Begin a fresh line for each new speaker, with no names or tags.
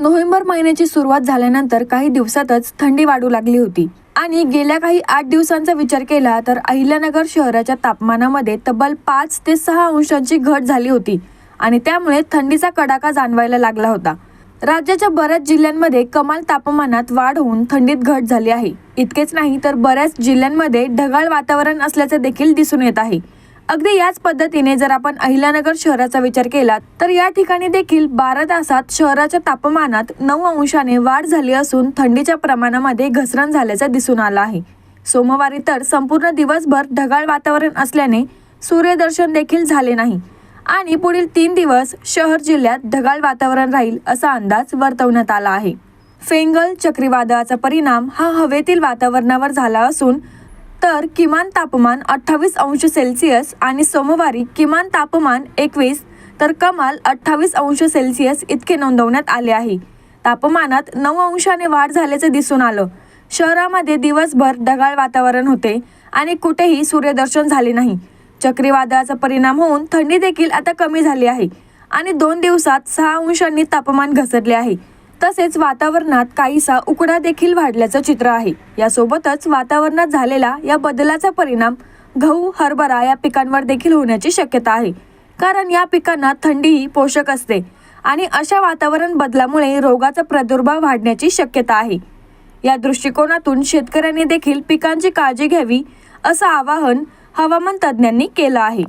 November महिन्याची सुरुवात झाल्यानंतर काही दिवसातच थंडी वाढू लागली होती. आणि गेल्या काही आठ दिवसांचा विचार केला तर अहिल्यानगर शहराच्या तापमानामध्ये तब्बल पाच ते सहा अंशांची घट झाली होती आणि त्यामुळे थंडीचा कडाका जाणवायला लागला होता. राज्याच्या बऱ्याच जिल्ह्यांमध्ये कमाल तापमानात वाढ होऊन थंडीत घट झाली आहे. इतकेच नाही तर बऱ्याच जिल्ह्यांमध्ये ढगाळ वातावरण असल्याचे देखील दिसून येत आहे. अगदी याच पद्धतीने जर आपण अहिल्यानगर शहराचा विचार केला तर या ठिकाणी देखील बारा तासात शहराच्या तापमानात नऊ अंशाने वाढ झाली असून थंडीच्या प्रमाणामध्ये घसरण झाल्याचं दिसून आलं आहे. सोमवारी तर संपूर्ण दिवसभर ढगाळ वातावरण असल्याने सूर्यदर्शन देखील झाले नाही आणि पुढील तीन दिवस शहर जिल्ह्यात ढगाळ वातावरण राहील असा अंदाज वर्तवण्यात आला आहे. फेंगल चक्रीवादळाचा परिणाम हा हवेतील वातावरणावर झाला असून तर किमान तापमान अठ्ठावीस अंश सेल्सिअस आणि सोमवारी किमान तापमान एकवीस तर कमाल अठ्ठावीस अंश सेल्सिअस इतके नोंदवण्यात आले आहे. तापमानात नऊ अंशाने वाढ झाल्याचे दिसून आलं. शहरामध्ये दिवसभर ढगाळ वातावरण होते आणि कुठेही सूर्यदर्शन झाले नाही. चक्रीवादळाचा परिणाम होऊन थंडी देखील आता कमी झाली आहे आणि दोन दिवसात सहा अंशांनी तापमान घसरले आहे. तसेच वातावरणात काहीसा उकडा देखील वाढल्याचं चित्र आहे. यासोबतच वातावरणात झालेला या बदलाचा परिणाम गहू हरभरा या पिकांवर देखील होण्याची शक्यता आहे. कारण या पिकांना थंडीही पोषक असते आणि अशा वातावरण बदलामुळे रोगाचा प्रादुर्भाव वाढण्याची शक्यता आहे. या दृष्टिकोनातून शेतकऱ्यांनी देखील पिकांची काळजी घ्यावी असं आवाहन हवामान तज्ज्ञांनी केलं आहे.